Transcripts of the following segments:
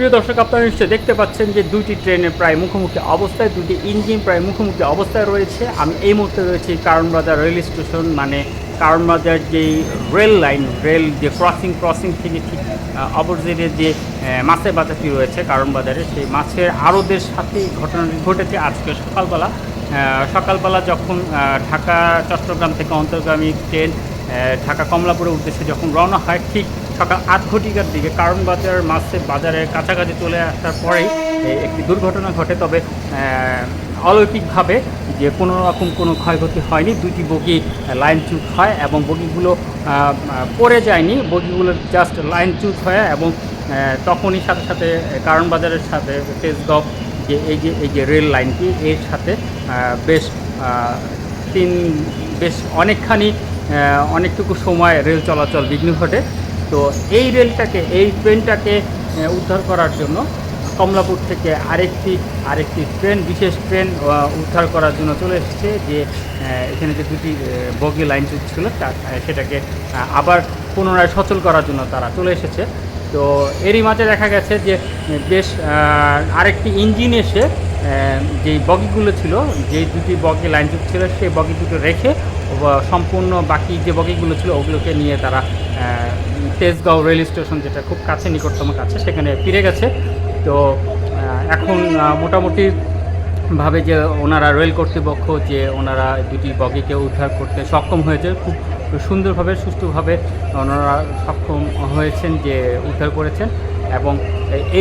প্রিয় দর্শক, আপনারা নিশ্চয়ই দেখতে পাচ্ছেন যে দুইটি ট্রেনের প্রায় মুখোমুখি অবস্থায়, দুটি ইঞ্জিন প্রায় মুখোমুখি অবস্থায় রয়েছে। আমি এই মুহূর্তে রয়েছি কারণবাজার রেল স্টেশন মানে কারণবাজার যেই রেল লাইন, রেল যে ক্রসিং ক্রসিং থেকে ঠিক অপোজিটে যে মাছের বাজারটি রয়েছে কারণবাজারে, সেই মাছের আড়তের সাথে ঘটনাটি ঘটেছে আজকে সকালবেলা। সকালবেলা যখন ঢাকা চট্টগ্রাম থেকে অন্তর্গামী ট্রেন ঢাকা কমলাপুরের উদ্দেশ্যে যখন রওনা হয়, ঠিক সকাল আট ঘটিকার দিকে কারণ বাজার, মাছের বাজারের কাছাকাছি চলে আসার পরেই একটি দুর্ঘটনা ঘটে। তবে অলৌকিকভাবে যে কোনো রকম কোনো ক্ষয়ক্ষতি হয়নি। দুটি বগি লাইন চুট হয় এবং বগিগুলো পড়ে যায়নি। বগিগুলো জাস্ট লাইন চুট হয় এবং তখনই সাথে সাথে কারণ বাজারের সাথে তেজগাঁও যে এই যে এই যে রেল লাইনটি, এর সাথে বেশ তিন, বেশ অনেকখানি অনেকটুকু সময় রেল চলাচল বিঘ্ন ঘটে। তো এই রেলটাকে, এই ট্রেনটাকে উদ্ধার করার জন্য কমলাপুর থেকে আরেকটি আরেকটি ট্রেন, বিশেষ ট্রেন উদ্ধার করার জন্য চলে এসেছে যে এখানে যে দুটি বগি লাইন ছিল সেটাকে আবার পুনরায় সচল করার জন্য তারা চলে এসেছে। তো এরই মাঝে দেখা গেছে যে বেশ আরেকটি ইঞ্জিন এসে যেই বগিগুলো ছিল যে দুটি বগি লাইন যুক্ত ছিল, সেই বগি দুটো রেখে সম্পূর্ণ বাকি যে বগিগুলো ছিল, ওগুলোকে নিয়ে তারা তেজগাঁও রেল স্টেশন, যেটা খুব কাছে, নিকটতম কাছে, সেখানে ফিরে গেছে। তো এখন মোটামুটি ভাবে যে ওনারা রেল কর্তৃপক্ষ, যে ওনারা দুটি বগিকে উদ্ধার করতে সক্ষম হয়েছে, খুব সুন্দরভাবে, সুষ্ঠুভাবে ওনারা সক্ষম হয়েছেন যে উদ্ধার করেছেন এবং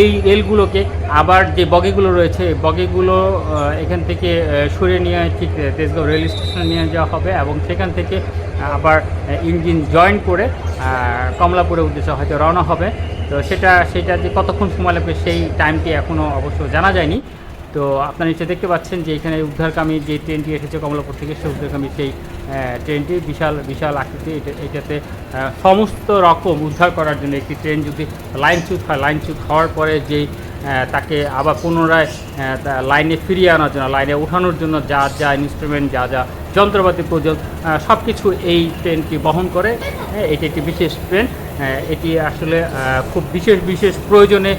এই রেলগুলোকে আবার যে বগিগুলো রয়েছে বগিগুলো এখান থেকে সরে সরিয়ে নিয়ে ঠিক, তেজগাঁও রেল স্টেশনে নিয়ে যাওয়া হবে এবং সেখান থেকে আবার ইঞ্জিন জয়েন করে কমলাপুরের উদ্দেশ্যে হয়তো রওনা হবে। তো সেটা সেটা যে কতক্ষণ সময় লাগবে সেই টাইমটি এখনও অবশ্য জানা যায়নি। তো আপনারা নিশ্চয়ই দেখতে পাচ্ছেন যে এখানে উদ্ধারকামী যে ট্রেনটি এসেছে কমলাপুর থেকে, সেই উদ্ধারকামী সেই ট্রেনটি বিশাল বিশাল আকৃতি এটা, এটাতে সমস্ত রকম উদ্ধার করার জন্য একটি ট্রেন যদি লাইনচ্যুত হয় লাইনচ্যুত হওয়ার পরে যেই তাকে আবার পুনরায় লাইনে ফিরিয়ে আনার জন্য, লাইনে ওঠানোর জন্য যা যা ইনস্ট্রুমেন্ট যা যা যন্ত্রপাতি, প্রয়োজন সব কিছু এই ট্রেনটি বহন করে এটি একটি বিশেষ ট্রেন। এটি আসলে খুব বিশেষ বিশেষ প্রয়োজনে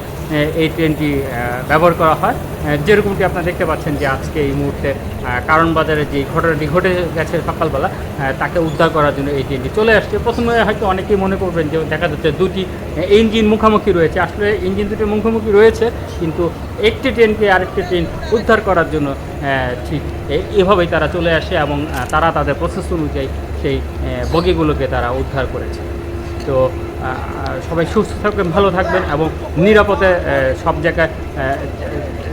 এই ট্রেনটি ব্যবহার করা হয়। যেরকমটি আপনারা দেখতে পাচ্ছেন যে আজকে এই মুহূর্তে কারণ বাজারে যে ঘটনাটি ঘটে গেছে সকালবেলা তাকে উদ্ধার করার জন্য এই ট্রেনটি চলে আসছে। প্রথমে হয়তো অনেকেই মনে করবেন যে দেখা যাচ্ছে দুটি ইঞ্জিন মুখোমুখি রয়েছে। আসলে ইঞ্জিন দুটি মুখোমুখি রয়েছে, কিন্তু একটি ট্রেনকে আরেকটি ট্রেন উদ্ধার করার জন্য ঠিক এভাবেই তারা চলে আসে এবং তারা তাদের প্রসেস অনুযায়ী সেই বগিগুলোকে তারা উদ্ধার করেছে। তো সবাই সুস্থ থাকবেন, ভালো থাকবেন এবং নিরাপদে সব জায়গায়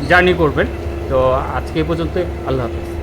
জার্নি করবেন। তো আজকে এই পর্যন্ত আল্লাহ হাফিজ।